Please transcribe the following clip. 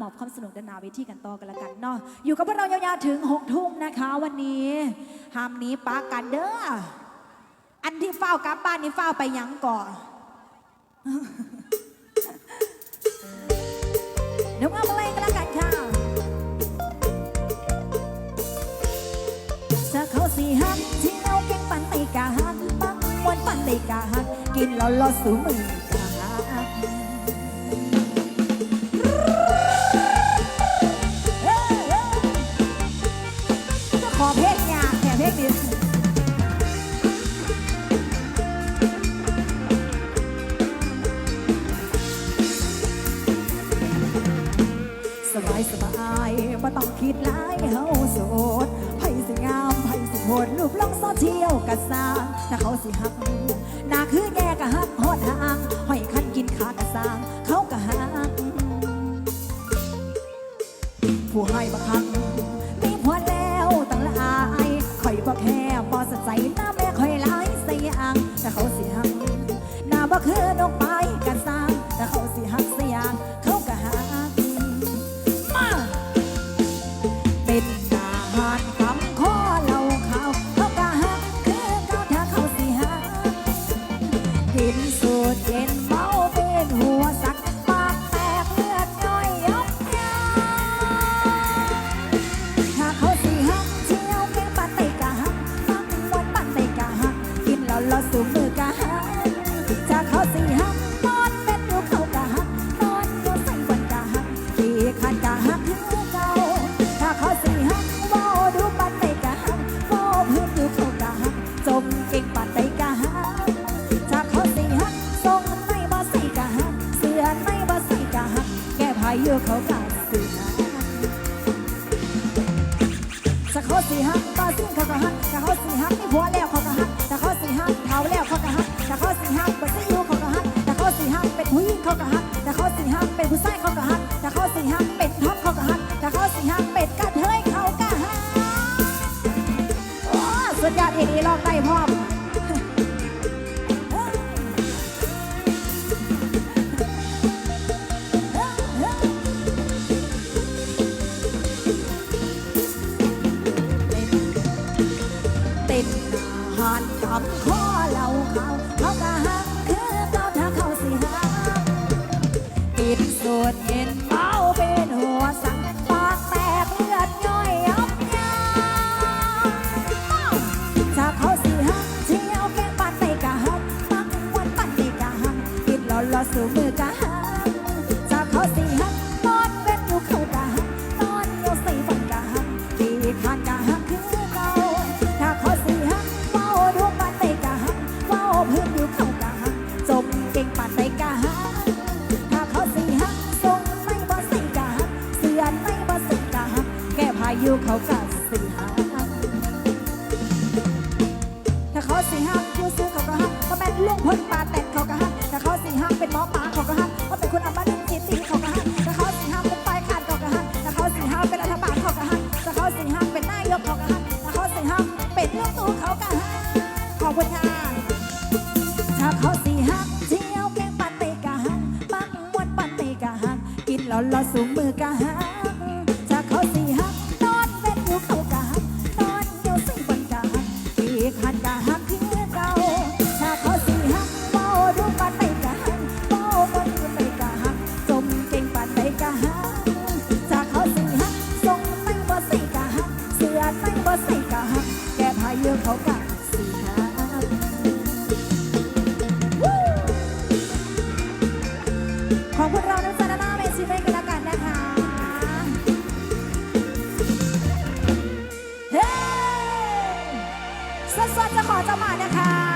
หมอบความสนุกดนหนาเวทีกันต่อกันละกันเนาะอยู่กับพวกเรายาวๆถึงหกทุ่มนะคะ วันนี้ห้ามหนี้ปากันเด้ออันที่เฝ้ากลับบ้านนี่เฝ้าไปหยังก่อนเดี๋ยวมาเล่นกันละกันค่ะจะเขาสีหักที่เราเก่งปันไตกาหักปังมวนปันไตกาหักกินแล้วรอสูมือ ลงนี้สบายสบายไม่ต้องคิดหลายเฮาโสดไผสิงามไผสิโหดรูปลงโซเชียลกะสร้างถ้าเขาสิหักหน้าคือแย่กะหักฮอดหางห้อยคันกินขากะสร้างเขากะหักผู้ให้บักคัก เห็นสดเย็นเมาเป็นหัวสัก แก้พายุเขากะสีหักเขาสีหักบ่สิ่งเขากะหักจากเขาสีหักมีผัวแล้วเขากะหักจากเขาสีหักเฒ่าแล้วเขากะหักจากเขาสีหักบ่สิอยู่เขากะหักจากเขาสีหักเป็นผู้หญิงเขากะหักจากเขาสีหักเป็นผู้ชายเขากะหักจากเขาสีหักเป็นท็อปเขากะหักจากเขาสีหักเป็นกระเทยเขากะหักโอ้สุดยอดอีนี้ลองได้พร้อานคำข้อเหล่าเขาเขาก็หักคือเขาถ้าเขาสิหาปิดสูดเย็นเมาเป็นหัวสังปากแตกเลือดย่อยยับยาถ้าเขาสิหักเที่ยวแกงปันในกะหักปักวันปันในกะหักปิดหล่อหล่อสู่มือกะหัก แก้าเขากะสิหักถ้าเขาสิหักผู้ซื้อเขาก็หักก็แม่นลุงพลปาแตนเขาก็หักถ้าเขาสิหักเป็นหมอปลาเขาก็หักก็เป็นคนอมรินทร์จิตตีเขาก็หักถ้าเขาสิหักเป็นปลายขาดเขาก็หักถ้าเขาสิหักเป็นรัฐบาลเขาก็หักถ้าเขาสิหักเป็นนายกเขาก็หักถ้าเขาสิหักเป็นลูกตู่เขาก็หักขอบคุณค่ะถ้าเขาสิหักเที่ยวแกงปันเตกะหักปังมวนปันเตกะหักกินแล้วเราสูงมือกะหักถ้ พบกับสีหาของพวกเราในสารนาเมซิเมกันแล้วกันนะคะ เฮ้สดๆจะขอจะมานะคะ